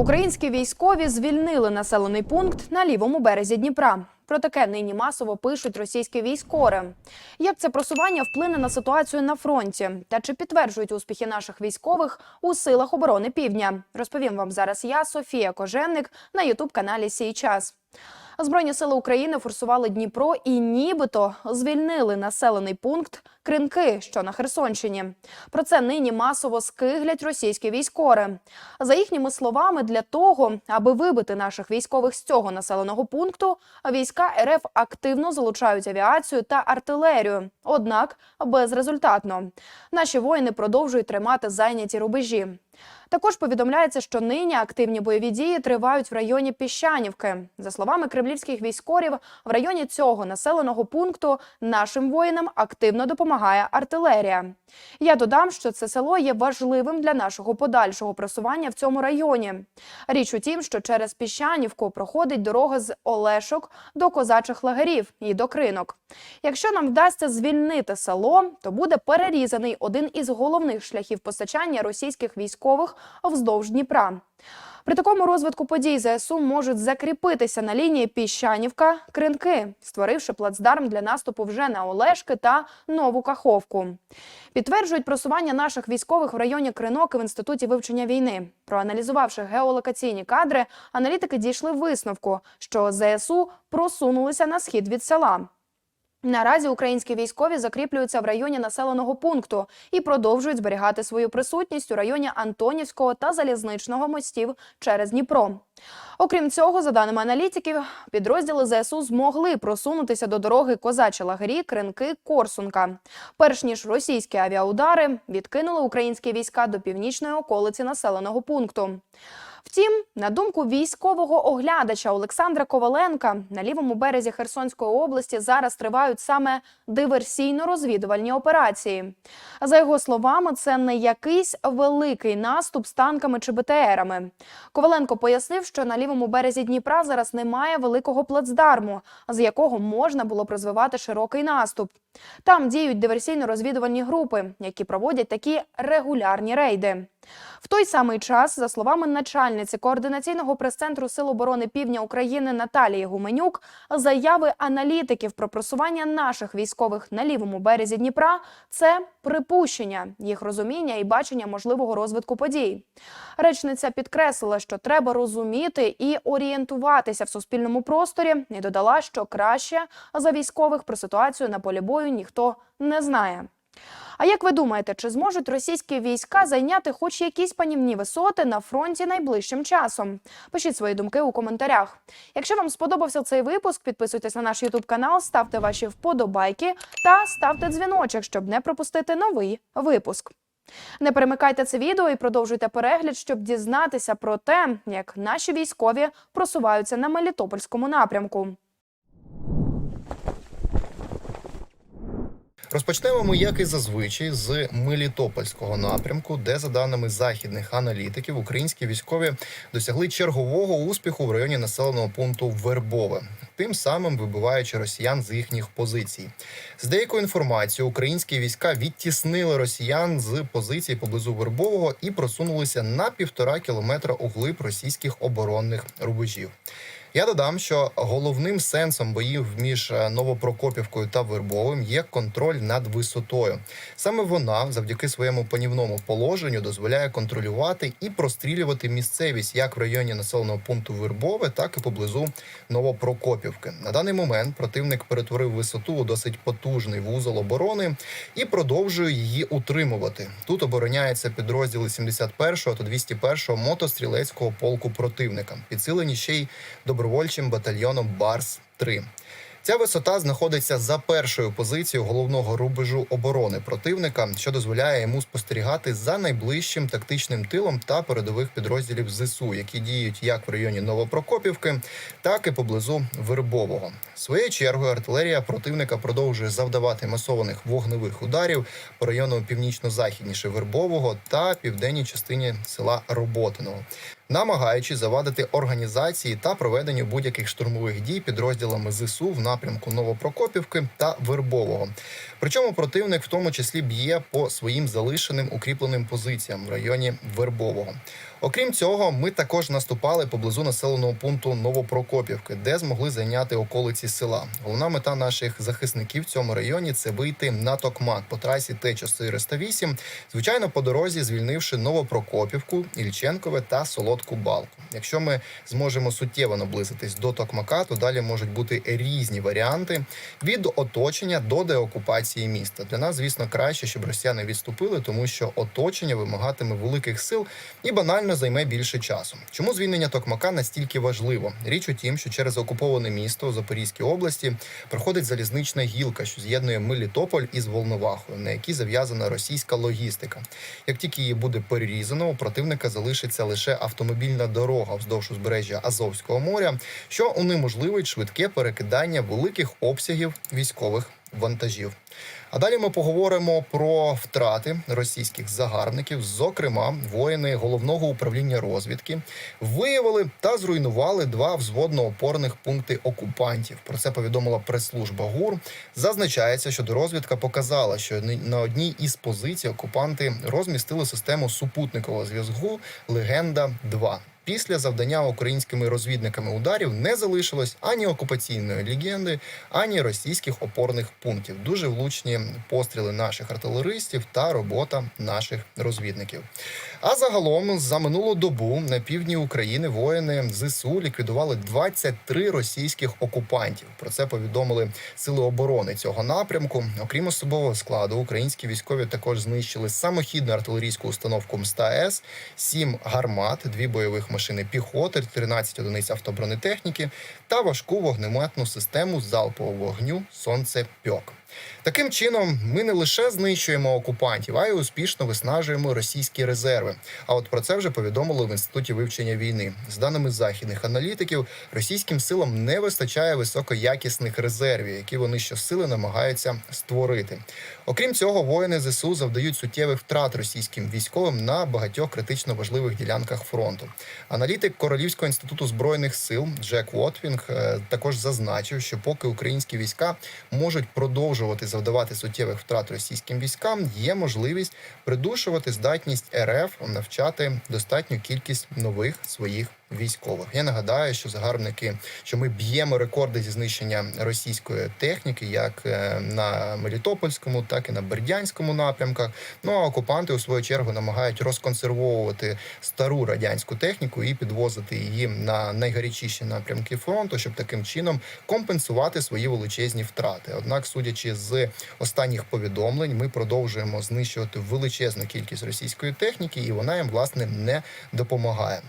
Українські військові звільнили населений пункт на лівому березі Дніпра. Про таке нині масово пишуть російські військори. Як це просування вплине на ситуацію на фронті? Та чи підтверджують успіхи наших військових у силах оборони Півдня? Розповім вам зараз я, Софія Коженник на ютуб каналі Сій час. Збройні сили України форсували Дніпро і нібито звільнили населений пункт Кринки, що на Херсонщині. Про це нині масово скиглять російські військори. За їхніми словами, для того, аби вибити наших військових з цього населеного пункту, війська РФ активно залучають авіацію та артилерію. Однак безрезультатно. Наші воїни продовжують тримати зайняті рубежі. Також повідомляється, що нині активні бойові дії тривають в районі Піщанівки. За словами кремлівських військорів, в районі цього населеного пункту нашим воїнам активно допомагає артилерія. Я додам, що це село є важливим для нашого подальшого просування в цьому районі. Річ у тім, що через Піщанівку проходить дорога з Олешок до козачих лагерів і до кринок. Якщо нам вдасться звільнити село, то буде перерізаний один із головних шляхів постачання російських військових вздовж Дніпра. При такому розвитку подій ЗСУ можуть закріпитися на лінії Піщанівка Кринки, створивши плацдарм для наступу вже на Олешки та Нову Каховку. Підтверджують просування наших військових в районі Кринок і в інституті вивчення війни. Проаналізувавши геолокаційні кадри, аналітики дійшли висновку, що ЗСУ просунулися на схід від села. Наразі українські військові закріплюються в районі населеного пункту і продовжують зберігати свою присутність у районі Антонівського та залізничного мостів через Дніпро. Окрім цього, за даними аналітиків, підрозділи ЗСУ змогли просунутися до дороги Козачі лагері, Кринки, Корсунка. Перш ніж російські авіаудари відкинули українські війська до північної околиці населеного пункту. Втім, на думку військового оглядача Олександра Коваленка, на лівому березі Херсонської області зараз тривають саме диверсійно-розвідувальні операції. За його словами, це не якийсь великий наступ з танками чи БТРами. Коваленко пояснив, що на лівому березі Дніпра зараз немає великого плацдарму, з якого можна було б розвивати широкий наступ. Там діють диверсійно-розвідувальні групи, які проводять такі регулярні рейди. В той самий час, за словами начальниці координаційного прес-центру Сил оборони Півдня України Наталії Гуменюк, заяви аналітиків про просування наших військових на лівому березі Дніпра це припущення, їх розуміння і бачення можливого розвитку подій. Речниця підкреслила, що треба розуміти і орієнтуватися в суспільному просторі, і додала, що краще за військових про ситуацію на полі бою ніхто не знає. А як ви думаєте, чи зможуть російські війська зайняти хоч якісь панівні висоти на фронті найближчим часом? Пишіть свої думки у коментарях. Якщо вам сподобався цей випуск, підписуйтесь на наш Ютуб канал, ставте ваші вподобайки та ставте дзвіночок, щоб не пропустити новий випуск. Не перемикайте це відео і продовжуйте перегляд, щоб дізнатися про те, як наші військові просуваються на Мелітопольському напрямку. Розпочнемо ми, як і зазвичай, з Мелітопольського напрямку, де, за даними західних аналітиків, українські військові досягли чергового успіху в районі населеного пункту Вербове, тим самим вибиваючи росіян з їхніх позицій. З деякою інформацією, українські війська відтіснили росіян з позицій поблизу Вербового і просунулися на півтора кілометра углиб російських оборонних рубежів. Я додам, що головним сенсом боїв між е, Новопрокопівкою та Вербовим є контроль над висотою. Саме вона, завдяки своєму панівному положенню, дозволяє контролювати і прострілювати місцевість як в районі населеного пункту Вербове, так і поблизу Новопрокопівки. На даний момент противник перетворив висоту у досить потужний вузол оборони і продовжує її утримувати. Тут обороняються підрозділи 71-го та 201-го мотострілецького полку противника, підсилені ще й добровольчим батальйоном Барс 3 Ця висота знаходиться за першою позицією головного рубежу оборони противника, що дозволяє йому спостерігати за найближчим тактичним тилом та передових підрозділів ЗСУ, які діють як в районі Новопрокопівки, так і поблизу Вербового. Своєю чергою артилерія противника продовжує завдавати масованих вогневих ударів по району північно-західніше Вербового та південній частині села Роботиного. Намагаючись завадити організації та проведенню будь-яких штурмових дій підрозділами ЗСУ в напрямку Новопрокопівки та Вербового. Причому противник в тому числі б'є по своїм залишеним укріпленим позиціям в районі Вербового. Окрім цього, ми також наступали поблизу населеного пункту Новопрокопівки, де змогли зайняти околиці села. Головна мета наших захисників в цьому районі це вийти на Токмак по трасі Т-408, звичайно, по дорозі звільнивши Новопрокопівку, Ільченкове та Солодку Балку. Якщо ми зможемо суттєво наблизитись до Токмака, то далі можуть бути різні варіанти від оточення до деокупації міста. Для нас, звісно, краще, щоб росіяни відступили, тому що оточення вимагатиме великих сил і банально займе більше часу. Чому звільнення Токмака настільки важливо? Річ у тім, що через окуповане місто у Запорізькій області проходить залізнична гілка, що з'єднує Мелітополь із Волновахою, на якій зав'язана російська логістика. Як тільки її буде перерізано, у противника залишиться лише автомобільна дорога вздовж узбережжя Азовського моря, що унеможливить швидке перекидання великих обсягів військових вантажів. А далі ми поговоримо про втрати російських загарбників. Зокрема, воїни головного управління розвідки виявили та зруйнували два взводно-опорних пункти окупантів. Про це повідомила прес-служба ГУР. Зазначається, що розвідка показала, що на одній із позицій окупанти розмістили систему супутникового зв'язку Легенда 2 Після завдання українськими розвідниками ударів не залишилось ані окупаційної легенди, ані російських опорних пунктів. Дуже влучні постріли наших артилеристів та робота наших розвідників. А загалом за минулу добу на півдні України воїни ЗСУ ліквідували 23 російських окупантів. Про це повідомили сили оборони цього напрямку. Окрім особового складу, українські військові також знищили самохідну артилерійську установку МСТА-С, 7 гармат, дві бойових машини піхоти, 13 одиниць автобронетехніки та важку вогнеметну систему залпового вогню Сонцепьок. Таким чином, ми не лише знищуємо окупантів, а й успішно виснажуємо російські резерви. А от про це вже повідомили в інституті вивчення війни. З даними західних аналітиків, російським силам не вистачає високоякісних резервів, які вони щосили намагаються створити. Окрім цього, воїни ЗСУ завдають суттєвих втрат російським військовим на багатьох критично важливих ділянках фронту. Аналітик Королівського інституту збройних сил Джек Вотвінг е, також зазначив, що поки українські війська можуть продовжувати завдавати суттєвих втрат російським військам, є можливість придушувати здатність РФ навчати достатню кількість нових своїх. Військових я нагадаю, що загарбники, що ми б'ємо рекорди зі знищення російської техніки, як е, на Мелітопольському, так і на Бердянському напрямках. Ну а окупанти у свою чергу намагають розконсервовувати стару радянську техніку і підвозити її на найгарячіші напрямки фронту, щоб таким чином компенсувати свої величезні втрати. Однак, судячи з останніх повідомлень, ми продовжуємо знищувати величезну кількість російської техніки, і вона їм власне не допомагає.